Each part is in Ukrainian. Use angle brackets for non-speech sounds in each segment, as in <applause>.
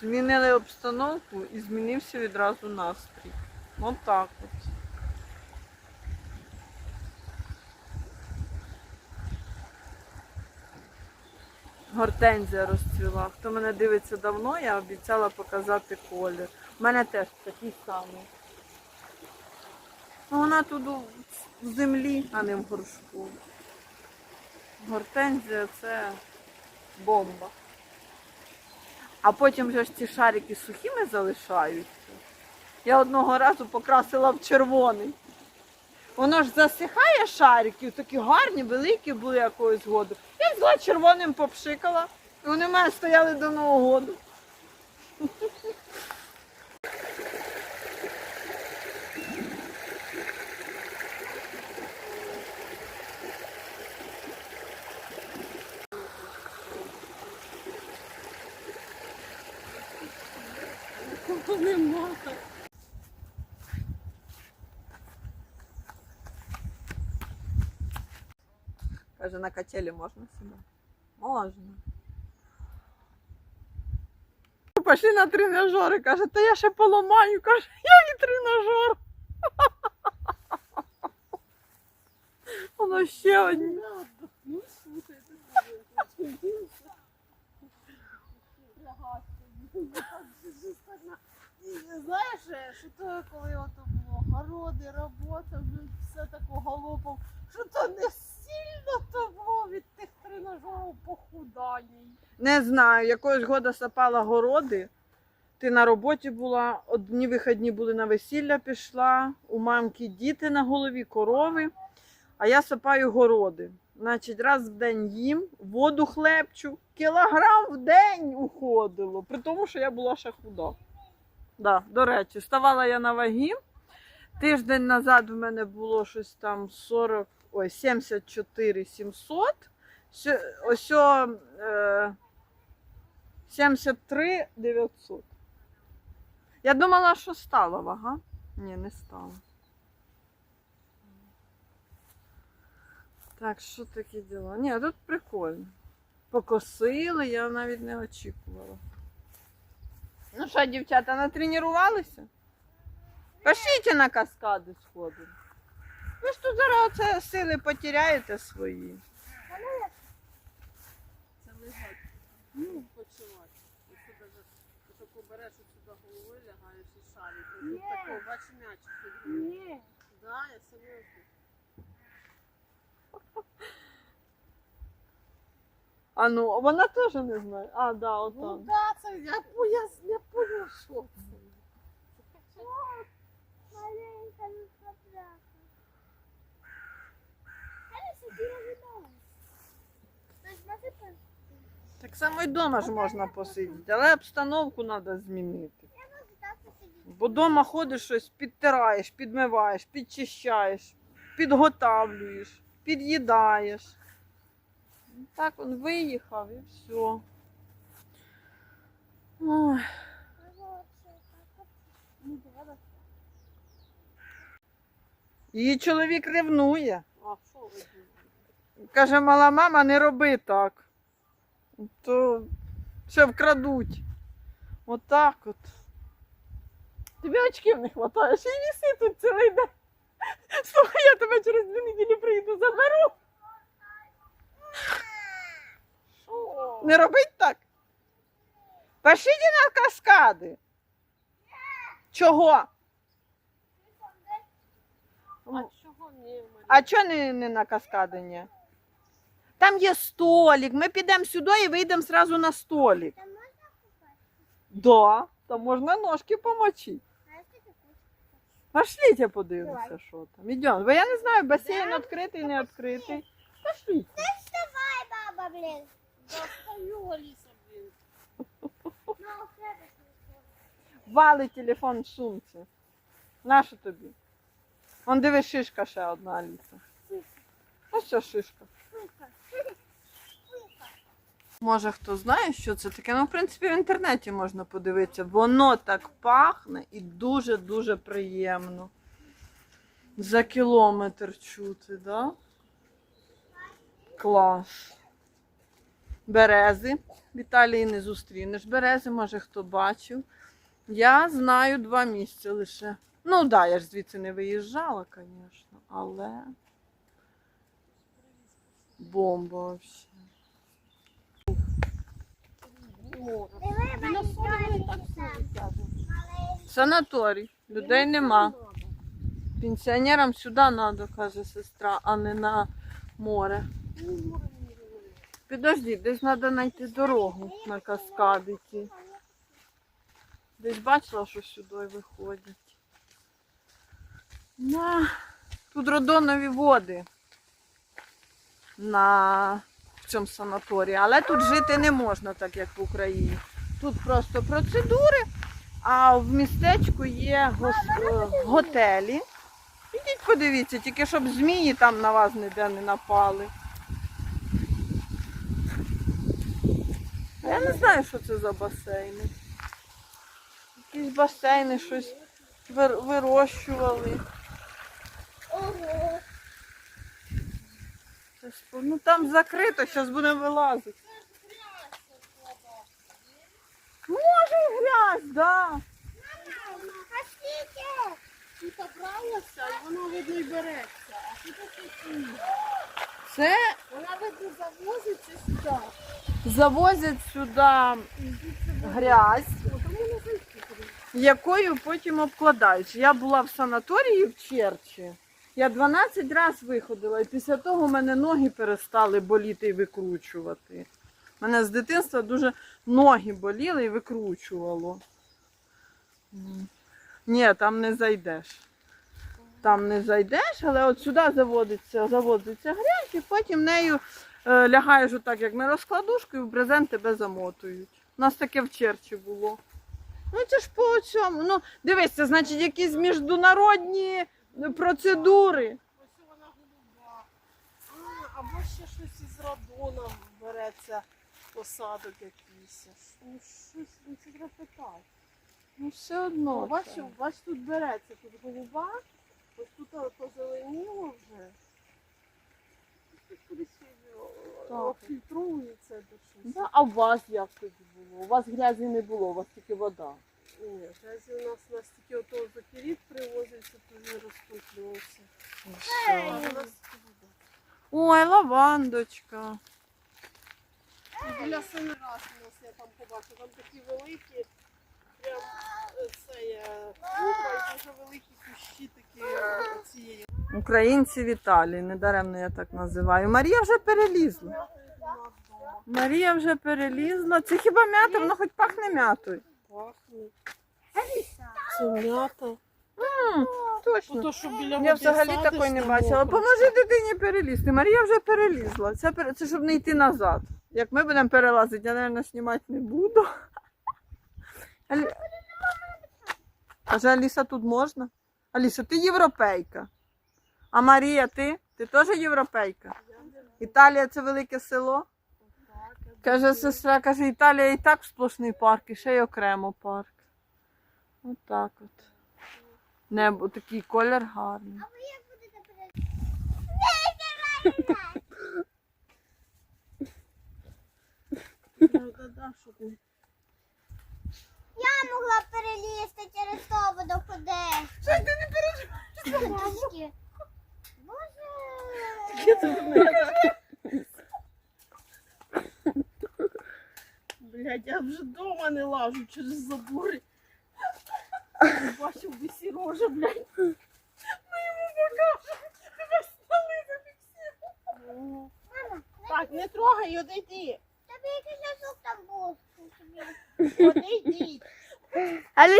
Змінили обстановку і змінився відразу настрій. От так от. Гортензія розцвіла. Хто мене дивиться давно, я обіцяла показати колір. У мене теж такий самий. Ну, вона тут в землі, а не в горшку. Гортензія це бомба. А потім вже ж ці шарики сухими залишаються. Я одного разу покрасила в червоний. Воно ж засихає шариків, такі гарні, великі були якогось году. Я взяла червоним попшикала. І вони в мене стояли до Нового году. Каже, на качелі можна себе? Можна. Пішли на тренажери, каже, та я ще поламаю, каже, я і тренажер. Воно ще одні. Ну, слухай, ти Знаєш, е, що то коли ото було городи, робота, ну, все тако галопом, Не знаю, якогось года сапала городи. Ти на роботі була, одні вихідні були на весілля пішла, у мамки діти на голові, корови, а я сапаю городи. Значить, раз в день їм, воду хлебчу, кілограм в день уходило, при тому, що я була ще худа. Да, до речі, ставала я на ваги. Тиждень назад в мене було щось там 40, ой, 74 700. Ще- Ось о, е, 73 900. Я думала, що стала вага. Ні, не стала. Так, що такі діла? Ні, тут прикольно. Покосили, я навіть не очікувала. Ну що, дівчата, натренувалися? Пошліть на каскади сходимо. Ви ж тут зараз оце сили потеряєте свої. Це лежать. Ну, почувати. Якщо даже таку береш сюди головою лягаєш і шарик. Тут такого, бач, м'ячик. Ні. Да, я серйозно. А ну, вона теж не знає. А, да, Ну отам. да, це я, по- я, я поняв, що це. Маленька Так само й вдома ж можна посидіти, але обстановку треба змінити. Бо вдома ходиш щось, підтираєш, підмиваєш, підчищаєш, підготавлюєш, під'їдаєш. Так він виїхав і все. Ой. Її чоловік ревнує. Каже, мала мама, не роби так. То ще вкрадуть. Отак от. Тобі очків не вистачає, ще й віси тут цілий день. Слухай, я тебе через дві неділі прийду, заберу. Не робить так. Пошліть на каскади. Чого? А чого? А чого не, не на каскади ні? Там є столик. Ми підемо сюди і вийдемо одразу на столик. Там можно купать? Да, там можна ножки помочити. Пошліть, я подивлюся, що там. Ідемо. Бо я не знаю, басейн відкритий, не відкритий. Пошліть. Баба, блин. Достаю, Аліса, блін. Ну. Вали телефон в сумці. Нащо тобі? Вон диви, шишка ще одна Аліса. Ось що шишка. Може хто знає, що це таке. Ну, в принципі, в інтернеті можна подивитися. Воно так пахне і дуже-дуже приємно. За кілометр чути, да? Клас. Берези. В Італії не зустрінеш. Берези, може, хто бачив. Я знаю два місця лише. Ну так, да, я ж звідси не виїжджала, звісно, але бомба взагалі. Біля соли вони так все тягнуть. Санаторій. Людей нема. Пенсіонерам сюди треба, каже сестра, а не на море. Підожди, десь треба знайти дорогу на каскадиці. Десь бачила, що сюди виходять. На... Тут родонові води на цьому санаторії, але тут жити не можна, так як в Україні. Тут просто процедури, а в містечку є гос- готелі. Ідіть подивіться, тільки щоб змії там на вас ніде не напали. Я не знаю, що це за басейни. Якісь басейни щось вир- вирощували. Ну там закрито, зараз будемо вилазити. Може грязь, так. Да. А скільки? Тут обралася і вона видно й береться. А тут ось Це Вона видно завозиться сюди. завозять сюди грязь, туди. якою потім обкладають. Я була в санаторії в Черчі. Я 12 разів виходила, і після того в мене ноги перестали боліти і викручувати. У мене з дитинства дуже ноги боліли і викручувало. Ні, там не зайдеш. Там не зайдеш, але от сюди заводиться, заводиться грязь, і потім нею е, лягаєш отак, як на розкладушку, і в брезент тебе замотують. У нас таке в Черчі було. Ну це ж по цьому. Ну, дивись, це значить якісь міжнародні процедури. Ось вона голуба. А, або ще щось із радоном береться, посадок якийсь. Ну щось ну, це треба питати. Ну, все одно. Ну, бач, це. бач, тут береться, тут голуба, ось тут позеленіло вже. Тут кудись е, Так. фільтрується до щось. Да, а у вас як тоді було? У вас грязі не було, у вас тільки вода. Ні, грязі у нас настільки ото запіріт привозиться, то він вода. Ой, лавандочка. І Біля семи раз у нас я там побачила, там такі великі, прям е, це є купа і дуже великі кущі такі е, цієї. Українці в Італії, недаремно я так називаю. Марія вже перелізла. Марія вже перелізла. Це хіба м'ята, воно хоч пахне м'ятою. М'ята. М, Точно. Ото, що біля Я води взагалі садиш, такої не там бачила. мокро. Поможи дитині перелізти. Марія вже перелізла. Це, пере- це щоб не йти назад. Як ми будемо перелазити, я, мабуть, знімати не буду. Алі... Каже, Аліса, тут можна? Аліса, ти європейка. А Марія, ти? Ти теж європейка? Італія це велике село. Каже сестра, каже, Італія і так сплошний парк, і ще й окремо парк. Отак от. Небо, такий колір гарний. А ви як будете не- Я могла перелізти через то водоходи. Що ти не переживай? Трошки. Боже. Блядь, я вже вдома не лажу через забори. Бачив би Сережа, блядь. Ми йому покажемо. Тебе стали зафіксували. Так, не трогай, одійди. тобі якийсь носок там був. Одійдіть.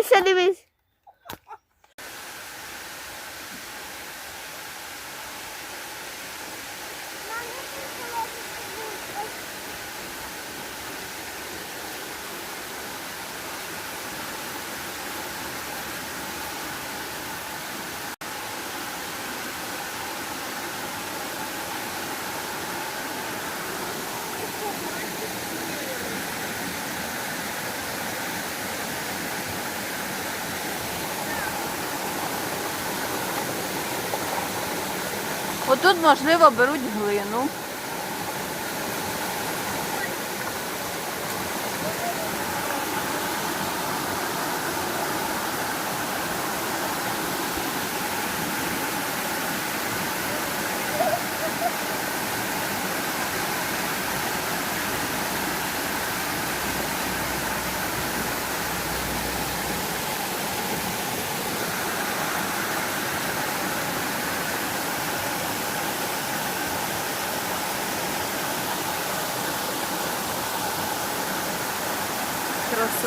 ще дивись. Отут, можливо, беруть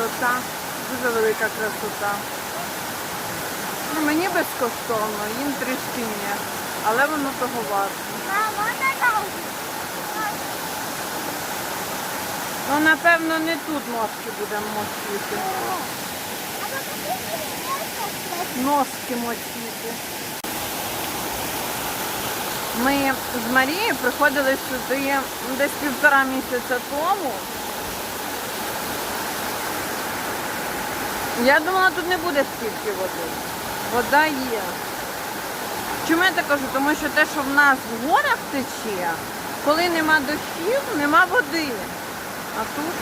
Красота, дуже велика красота. Ну, мені безкоштовно, їм трішки ні. Але воно того варто. Ну, напевно, не тут ножки будемо мочити. Ножки мочити. Ми з Марією приходили сюди десь півтора місяця тому. Я думала, тут не буде стільки води. Вода є. Чому я так кажу? Тому що те, що в нас в горах тече, коли нема дощів, нема води. А тут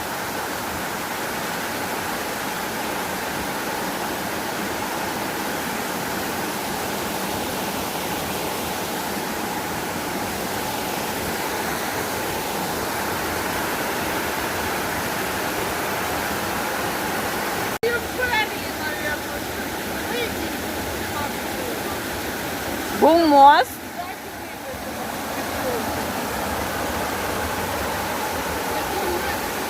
був мост.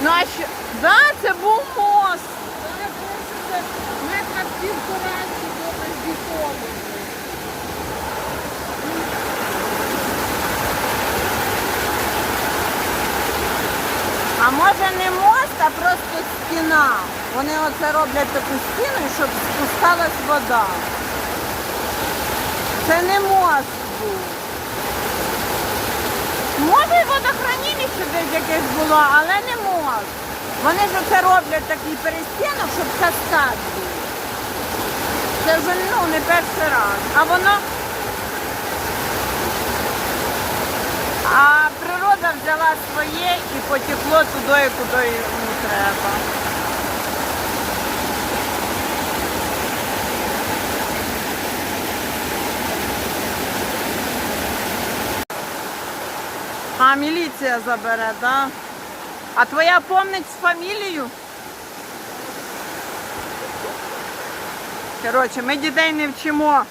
Ну а що? Да, це був мост. Метра півтора сюди без бетону. А може не мост, а просто стіна. Вони оце роблять таку стіну, щоб спускалась вода. Це не мост був. Може і водохранилище десь якесь було, але не мост. Вони ж оце роблять такий перестінок, щоб каскад був. Це вже ну, не перший раз. А воно. А природа взяла своє і потекло туди, куди йому треба. А міліція забере, да? А твоя помнить з фамілією? Коротше, ми дітей не вчимо,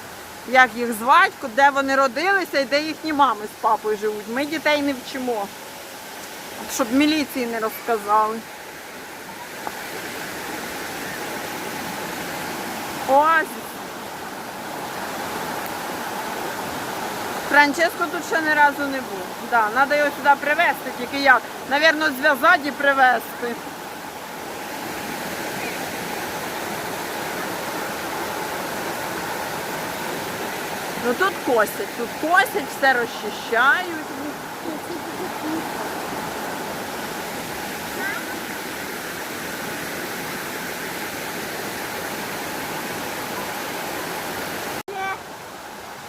як їх звати, де вони родилися і де їхні мами з папою живуть. Ми дітей не вчимо. Щоб міліції не розказали. Ось. Франческо тут ще ні разу не був. Да, треба його сюди привезти, тільки як? Навірно, зв'язати і привезти. Ну тут косять, тут косять, все розчищають.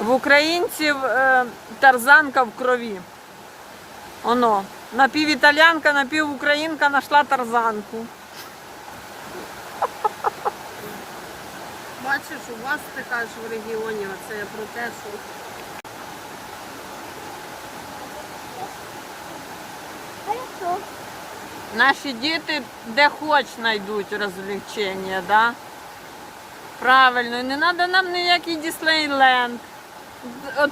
В українців е, тарзанка в крові. Оно. Напівіталянка, напівукраїнка знайшла тарзанку. <laughs> Бачиш, у вас ти кажеш в регіоні, оце я про те, що Наші діти де хоч знайдуть розвлечення, да? Правильно, не треба нам ніякий Діснейленд. От,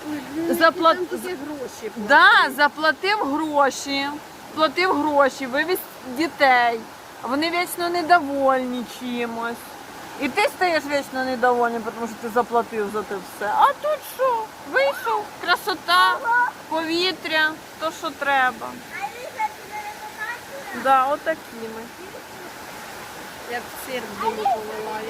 заплат... гроші. Да, заплатив гроші, платив гроші, вивіз дітей. Вони вічно недовольні чимось. І ти стаєш вічно недовольним, тому що ти заплатив за те все. А тут що? Вийшов, красота, повітря, то, що треба. Да, отакі ми. Як в цирк Діму повела.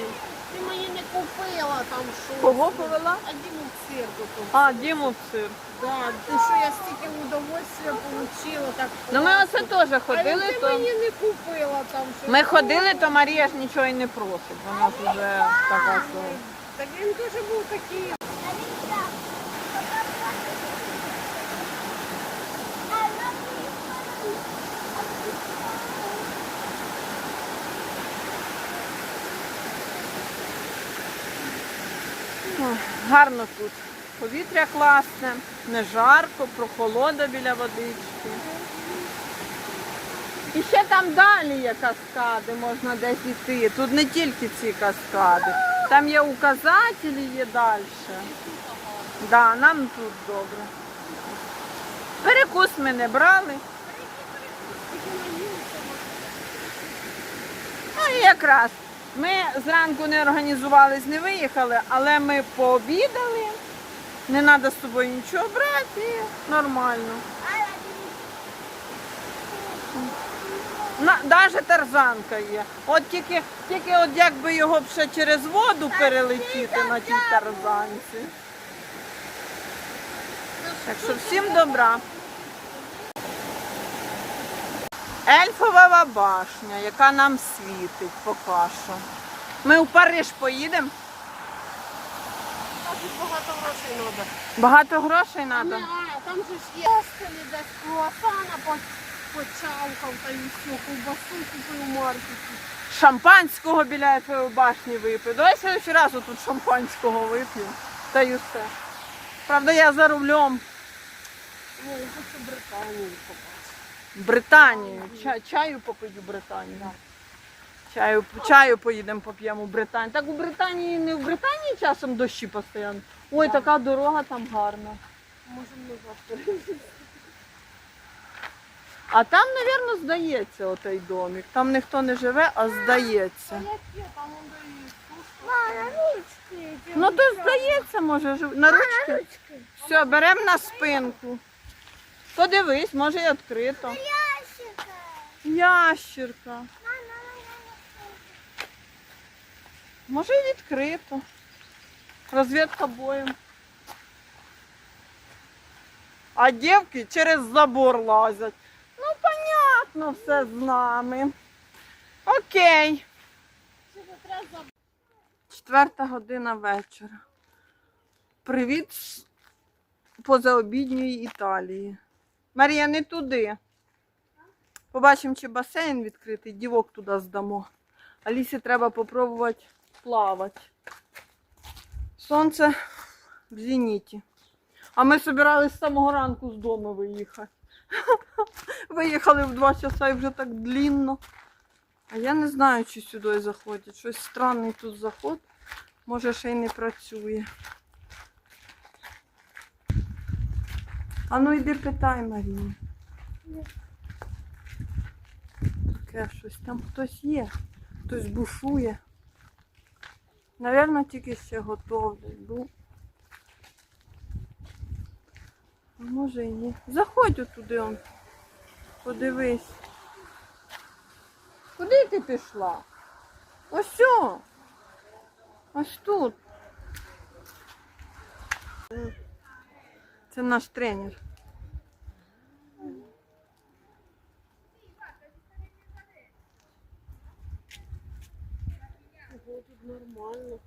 Ти мені не купила там що. Кого повела? А Діму в цирку. то. А, Діму в цирк. Да, ти що я стільки удовольствия отримала. Так, Ну ми оце теж а ходили, ти то мені не купила там що. ми ходили, то Марія ж нічого й не просить. Вона ж вже така що. Так він теж був такий. Аліса. Ой, Гарно тут. Повітря класне, не жарко, прохолода біля водички. І ще там далі є каскади, можна десь йти. Тут не тільки ці каскади. Там є указателі, є далі. Да, нам тут добре. Перекус ми не брали. А якраз ми зранку не організувались, не виїхали, але ми пообідали. Не треба з собою нічого брати, і нормально. Навіть тарзанка є. От тільки, тільки от якби його б ще через воду перелетіти на тій тарзанці. Так що всім добра. Ельфова башня, яка нам світить поки що. Ми в Париж поїдемо. Багато грошей треба. Багато грошей треба. а, там же ж є остини десь круасана по, почавкав та і все, ковбасу купив у маркеті. Шампанського біля Ельфової башні випив. Давай ще раз тут шампанського вип'ю. Та й усе. Правда, я за рулем. Ну, я хочу Британію побачити. Британію. Ча- чаю попить у Британії. Чаю, чаю поїдемо поп'ємо в Британії. Так у Британії не в Британії часом дощі постійно. Ой, Так. така дорога там гарна. Можемо ми завтра. А там, мабуть, здається отей домик. Там ніхто не живе, а здається. Та там он. Ну то здається, може, жив... на. Ручки. Все, беремо на спинку. Подивись, може і відкрито. Ящика. Ящірка. Може і відкрито. Розвідка боєм. А дівки через забор лазять. Ну, понятно, все з нами. Окей. Четверта година вечора. Привіт з позаобідньої Італії. Марія, не туди. Побачимо, чи басейн відкритий, дівок туди здамо. Алісі треба попробувати плавати. Сонце в зеніті. А ми збиралися з самого ранку з дому виїхати. <laughs> Виїхали в два часа і вже так длінно. А я не знаю, чи сюди заходять. Щось странний тут заход. Може, ще й не працює. А ну йди питай, Марія. Таке щось там хтось є. Хтось бушує. Навірно, тільки ще готовлять. Бу. А може і ні. Заходь отуди он. Подивись. Куди ти пішла? Ось. Ось тут. Це наш тренер. Ого, тут нормально.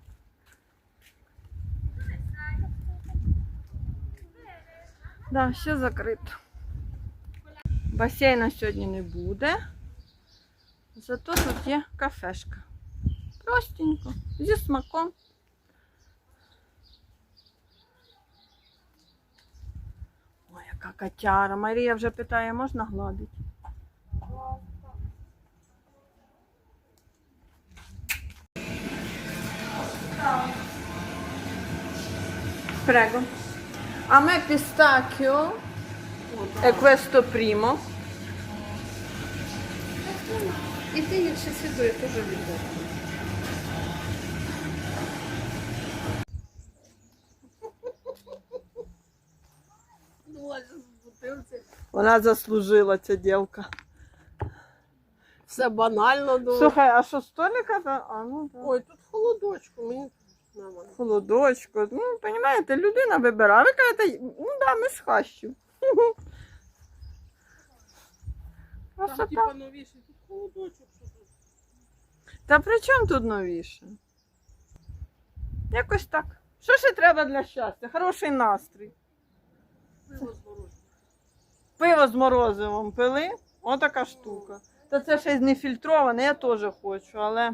Да, ще закрито. Басейна сьогодні не буде. Зато тут є кафешка. Простенько, зі смаком. Яка котяра. Марія вже питає, можна гладити? Prego. A me pistacchio e questo primo. І ти інше сюди, я теж люблю. Ну, ось з бутилці. Вона заслужила ця дівка. Все банально дуже. Слухай, а що столика? А, ну, да. Ой, тут холодочку, мені нормально. Холодочко. Ну, розумієте, людина вибирає. Ви кажете, ну да, ми з хащу. <laughs> Там типа новіший, тут холодочок. що тут. Та при чому тут новіше? Якось так. Що ще треба для щастя? Хороший настрій. Пиво з. Пиво з морозивом пили. Отака штука. Та це ще й не фільтроване, я теж хочу, але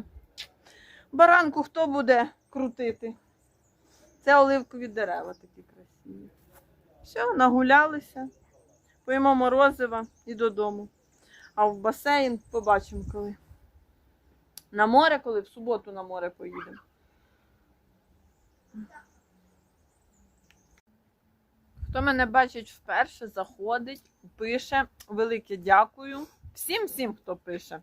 баранку хто буде крутити? Це оливкові дерева такі красиві. Все, нагулялися. Поїмо морозива і додому. А в басейн побачимо коли. На море, коли в суботу на море поїдемо. Хто мене бачить вперше, заходить, пише. Велике дякую. Всім всім, хто пише.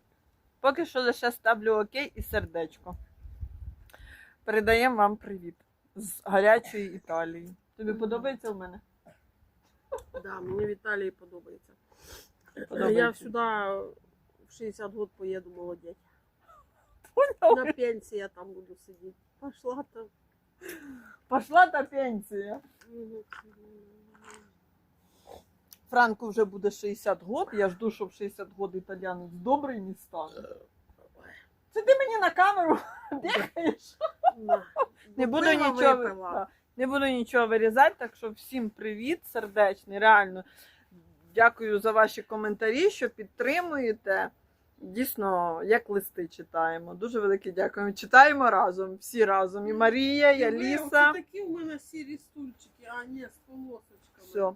Поки що лише ставлю окей і сердечко. Передаємо вам привіт з гарячої Італії. Тобі подобається в мене? Да, мені в Італії подобається. Подобається. Я сюди в 60 років поїду молодець. На пенсії я там буду сидіти. Пошла там. Пошла та пенсія. Франку вже буде 60 год. Я жду, щоб 60 год італіянець добрий не стане. Це ти мені на камеру <laughs> бігаєш? Не буду нічого не буду нічого вирізати, так що всім привіт, сердечний, реально. Дякую за ваші коментарі, що підтримуєте. Дійсно, як листи читаємо. Дуже велике дякую. Читаємо разом, всі разом. І Марія, і Аліса. такі у мене сірі стульчики, а ні, з полосочками. Все.